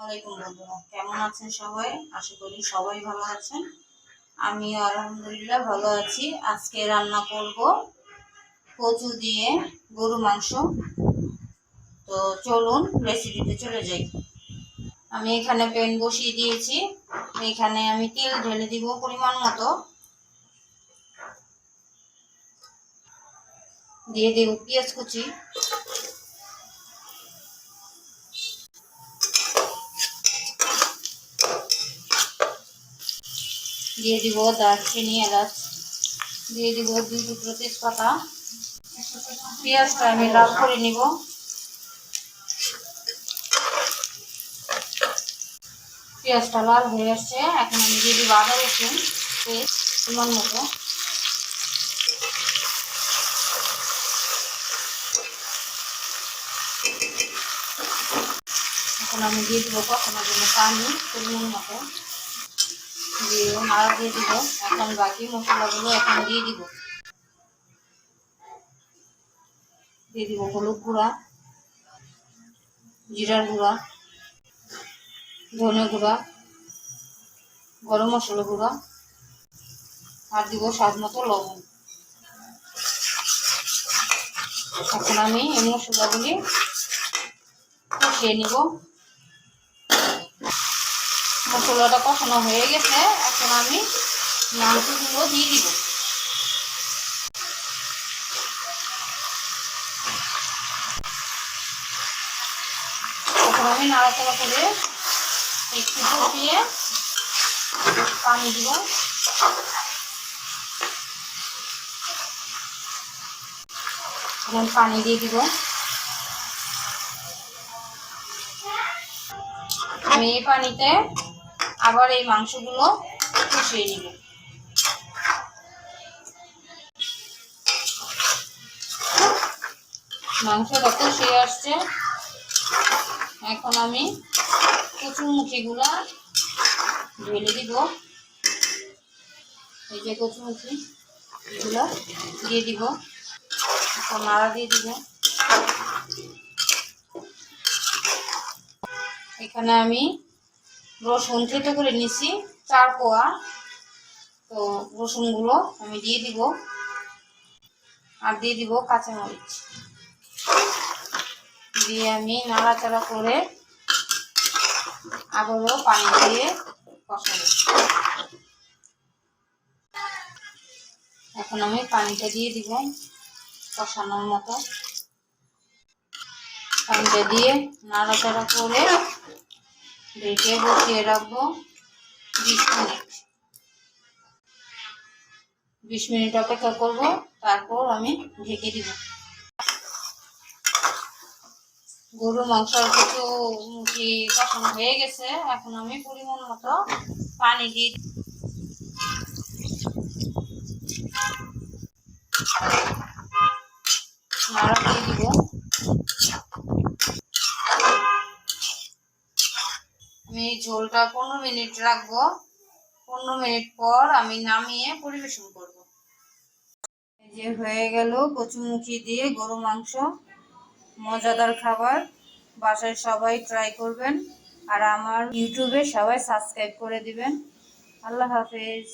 আসসালামাইকুম বন্ধুরা। কেমন আছেন সবাই? আশা করি সবাই ভালো আছেন। আমি আলহামদুলিল্লাহ ভালো আছি। আজকে রান্না করব কচু দিয়ে গরু মাংস। তো চলুন রেসিপিতে চলে যাই। আমি এখানে প্যান বসিয়ে দিয়েছি। এখানে আমি তেল ঢেলে দিব পরিমাণ মতো। দিয়ে দেব পেঁয়াজ কুচি। দিয়ে দিব দারচিনি, এলাচ, দিয়ে দিব দুই টুকরো তেজপাতা। পেঁয়াজটা আমি লাল করে নিব। পেঁয়াজটা লাল হয়ে আসছে। এখন আমি দিয়ে দিব আদা, রসুন, পেস্ট মতো। এখন আমি দিয়ে দিব কখনো জন্য পানি, পরিমাণ মতো। দিয়ে নাড়া দিয়ে দিব। এখন বাকি মশলাগুলো এখন দিয়ে দিব। দিয়ে দিব হলুদ গুঁড়া, জিরার গুঁড়া, ধনে গুঁড়া, গরম মশলা গুঁড়া, আর দিব স্বাদ মতো লবণ। এখন আমি এই মশলাগুলি কষিয়ে নিব। মশলাটা কষানো হয়ে গেছে, এখন আমি মাংসগুলো দিয়ে দিব। আমি নাড়াচাড়া করে একটু পানি দিব। পানি দিয়ে দিব। আমি এই পানিতে আবার এই মাংসগুলো কষিয়ে নিব। মাংসটা কষিয়ে আসছে, এখন আমি কচুমুখিগুলা ঢেলে দিব। এই যে কচুমুখি এগুলো দিয়ে দিব। নাড়া দিয়ে দিব। এখানে আমি রসুন থেতো করে নিছি, চার কোয়া। তো রসুনগুলো আমি দিয়ে দিব। আর দিয়ে দিব কাঁচামরিচ। দিয়ে আমি নাড়াচাড়া করে আবারও পানি দিয়ে কষাবো। এখন আমি পানিটা দিয়ে দিব কষানোর মতো। পানিটা দিয়ে নাড়াচাড়া করে ঢেকে বসিয়ে রাখব। বিশ মিনিট। বিশ মিনিট অপেক্ষা করব, তারপর আমি ঢেকে দিব। গরু, মাংস কিছু মুখি কষানো হয়ে গেছে, এখন আমি পরিমাণ মতো পানি দিয়ে নাড়া দিয়ে দিব আমি এই ঝোলটা পনেরো মিনিট রাখব। পনেরো মিনিট পর আমি নামিয়ে পরিবেশন করব। যে হয়ে গেল কচুমুখি দিয়ে গরু মাংস। মজাদার খাবার। বাসায় সবাই ট্রাই করবেন। আর আমার ইউটিউবে সবাই সাবস্ক্রাইব করে দিবেন। আল্লাহ হাফেজ।